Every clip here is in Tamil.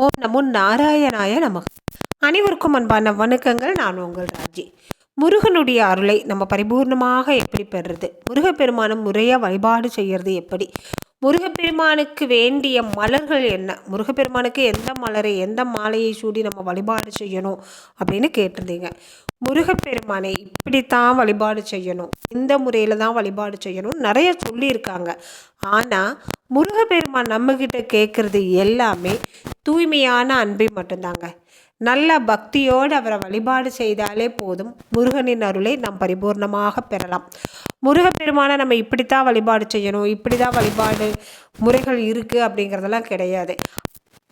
ஓம் நமோ நாராயணாய நமக. அனைவருக்கும் அன்பான வணக்கங்கள். நான் உங்கள் ராஜி. முருகனுடைய அருளை நம்ம பரிபூர்ணமாக எப்படி பெறுறது? முருகப்பெருமானம் முறையாக வழிபாடு செய்கிறது எப்படி? முருகப்பெருமானுக்கு வேண்டிய மலர்கள் என்ன? முருகப்பெருமானுக்கு எந்த மலரை எந்த மாலையை சூடி நம்ம வழிபாடு செய்யணும் அப்படின்னு கேட்டிருந்தீங்க. முருகப்பெருமானை இப்படித்தான் வழிபாடு செய்யணும். இந்த முறையில் தான் வழிபாடு செய்யணும் நிறைய சொல்லியிருக்காங்க. ஆனால் முருகப்பெருமான் நம்மக்கிட்ட கேட்குறது எல்லாமே தூய்மையான அன்பை மட்டும்தாங்க. நல்ல பக்தியோடு அவரை வழிபாடு செய்தாலே போதும். முருகனின் அருளை நாம் பரிபூர்ணமாக பெறலாம். முருகப்பெருமானை நம்ம இப்படித்தான் வழிபாடு செய்யணும் இப்படி தான் வழிபாடு முறைகள் இருக்குது அப்படிங்கிறதெல்லாம் கிடையாது.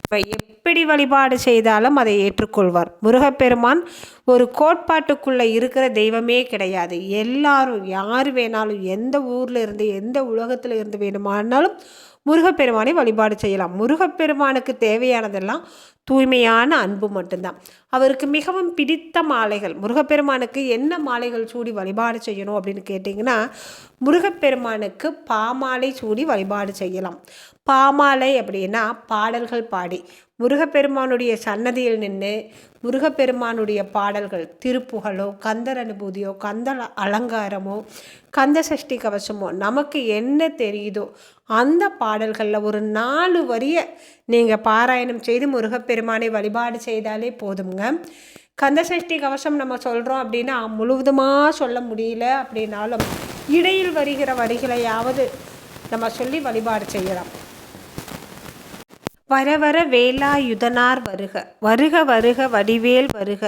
இப்போ எப்படி வழிபாடு செய்தாலும் அதை ஏற்றுக்கொள்வார். முருகப்பெருமான் ஒரு கோட்பாட்டுக்குள்ளே இருக்கிற தெய்வமே கிடையாது. எல்லாரும் யார் வேணாலும் எந்த ஊரில் இருந்து எந்த உலகத்தில் இருந்து வேணுமானாலும் முருகப்பெருமானை வழிபாடு செய்யலாம். முருகப்பெருமானுக்கு தேவையானதெல்லாம் தூய்மையான அன்பு மட்டும்தான். அவருக்கு மிகவும் பிடித்த மாலைகள் முருகப்பெருமானுக்கு என்ன மாலைகள் சூடி வழிபாடு செய்யணும் அப்படின்னு கேட்டிங்கன்னா முருகப்பெருமானுக்கு பாமாலை சூடி வழிபாடு செய்யலாம். பாமாலை அப்படின்னா பாடல்கள் பாடி முருகப்பெருமானுடைய சன்னதியில் நின்று முருகப்பெருமானுடைய பாடல்கள் திருப்புகழோ கந்தர் அனுபூதியோ கந்த அலங்காரமோ கந்த சஷ்டி கவசமோ நமக்கு என்ன தெரியுதோ அந்த பாடல்களில் ஒரு நாலு வரிய நீங்கள் பாராயணம் செய்து முருகப்பெருமானை வழிபாடு செய்தாலே போதுங்க கந்தசஷ்டி கவசம் நம்ம சொல்கிறோம் அப்படின்னா முழுவதுமாக சொல்ல முடியல அப்படின்னாலும் இடையில் வருகிற வரிகளையாவது நம்ம சொல்லி வழிபாடு செய்யலாம். வரவர வேலாயுதனார் வருக வருக வருக வடிவேல் வருக.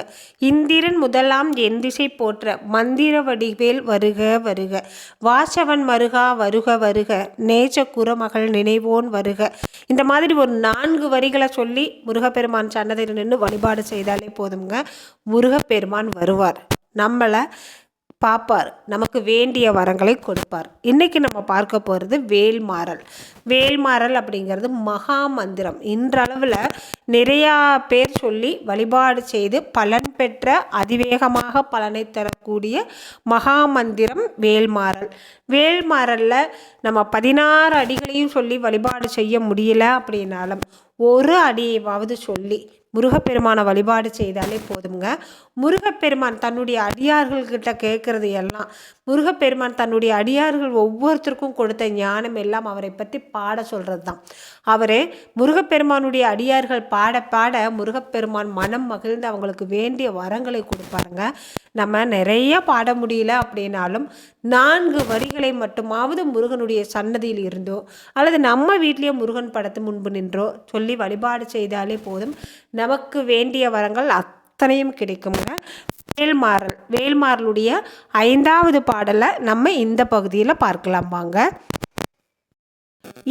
இந்திரன் முதலாம் எந்திசை போற்ற மந்திர வடிவேல் வருக வருக. வாசவன் மருகா வருக வருக நேச்ச குரமகள் நினைவோன் வருக. இந்த மாதிரி ஒரு நான்கு வரிகளை சொல்லி முருகப்பெருமான் சன்னதியில் நின்று வழிபாடு செய்தாலே போதுங்க முருகப்பெருமான் வருவார். நம்மளை பார்ப்பார் நமக்கு வேண்டிய வரங்களை கொடுப்பார். இன்றைக்கி நம்ம பார்க்க போகிறது வேல்மாறல். வேல்மாறல் அப்படிங்கிறது மகா மந்திரம். இன்றளவில் நிறையா பேர் சொல்லி வழிபாடு செய்து பலன் பெற்ற அதிவேகமாக பலனை தரக்கூடிய மகா மந்திரம் வேல்மாறல். வேல்மாறலில் நம்ம பதினாறு அடிகளையும் சொல்லி வழிபாடு செய்ய முடியல அப்படின்னாலும் ஒரு அடியையாவது சொல்லி முருகப்பெருமானை வழிபாடு செய்தாலே போதுங்க முருகப்பெருமான் தன்னுடைய அடியார்கள்கிட்ட கேட்குறது எல்லாம் முருகப்பெருமான் தன்னுடைய அடியார்கள் ஒவ்வொருத்தருக்கும் கொடுத்த ஞானம் எல்லாம் அவரை பற்றி பாட சொல்கிறது தான் அவரே முருகப்பெருமானுடைய அடியார்கள் பாட பாட முருகப்பெருமான் மனம் மகிழ்ந்து அவங்களுக்கு வேண்டிய வரங்களை கொடுப்பாருங்க. நம்ம நிறைய பாட முடியல அப்படின்னாலும் நான்கு வரிகளை மட்டுமாவது முருகனுடைய சன்னதியில் இருந்தோ அல்லது நம்ம வீட்லேயே முருகன் படத்து முன்பு நின்றோ சொல்லி வழிபாடு செய்தாலே போதும். நமக்கு வேண்டிய வரங்கள் அத்தனையும் கிடைக்குங்க. வேல்மாறல் வேல்மாறலுடைய ஐந்தாவது பாடலை நம்ம இந்த பகுதியில் பார்க்கலாம் வாங்க.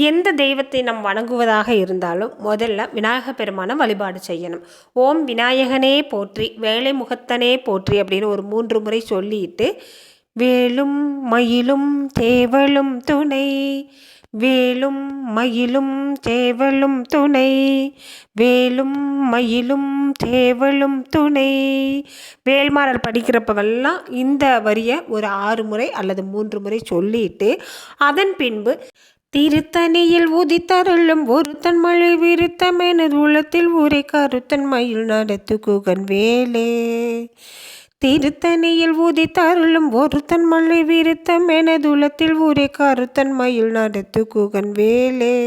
எந்த தெய்வத்தை நம் வணங்குவதாக இருந்தாலும் முதல்ல விநாயக பெருமானை வழிபாடு செய்யணும். ஓம் விநாயகனே போற்றி வேலை முகத்தனே போற்றி அப்படின்னு ஒரு மூன்று முறை சொல்லிட்டு வேலும் மயிலும் தேவலும் துணை. வேலும் மயிலும் தேவலும் துணை. வேலும் மயிலும் தேவலும் துணை. வேல்மாறல் படிக்கிறப்பவெல்லாம் இந்த வரியை ஒரு ஆறு முறை அல்லது மூன்று முறை சொல்லிட்டு அதன் பின்பு திருத்தணியில் உதித்தருளும் ஒருத்தன் மழை விருத்தமெனது உள்ளத்தில் ஊரை கருத்தன் மயில் நடத்து குகன் வேலே. திருத்தணியில் உதித்தருளும் ஒருத்தன் மழை விருத்தம் எனதுலத்தில் ஊரே கருத்தன் மயில் நடத்து குகன் வேலே.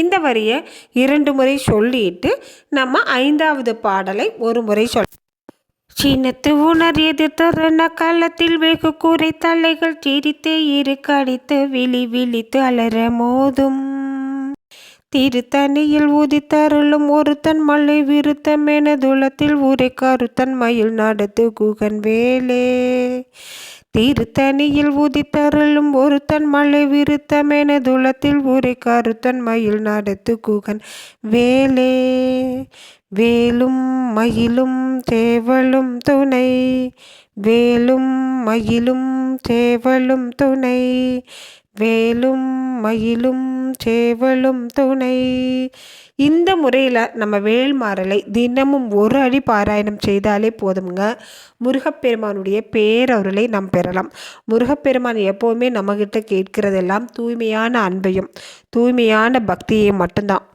இந்த வரியை இரண்டு முறை சொல்லிட்டு நம்ம ஐந்தாவது பாடலை ஒரு முறை சொல். சின்னத்து உணர் எதிர்த்தரன காலத்தில் வெகு கூரை தலைகள் சிரித்தே இரு கடித்து விழி விழித்து அலற மோதும். திருத்தணியில் உதித்தருளும் ஒருத்தன் மலை விருத்தம் என துளத்தில் உரை கருத்தன் மயில் நடத்து குகன் வேலே. திருத்தணியில் உதித்தருளும் ஒருத்தன் மலை விருத்தம் என துளத்தில் உரை கருத்தன் மயில் நடத்து குகன் வேலே. வேலும் மயிலும் தேவலும் துணை. வேலும் மயிலும் தேவலும் துணை. வேலும் மயிலும் சேவலும் துணை. இந்த முறையில் நம்ம வேல்மாறலை தினமும் ஒரு அடி பாராயணம் செய்தாலே போதுங்க முருகப்பெருமானுடைய பேரருளை நாம் பெறலாம். முருகப்பெருமான் எப்போவுமே நம்மக்கிட்ட கேட்கிறதெல்லாம் தூய்மையான அன்பையும் தூய்மையான பக்தியையும் மட்டும்தான்.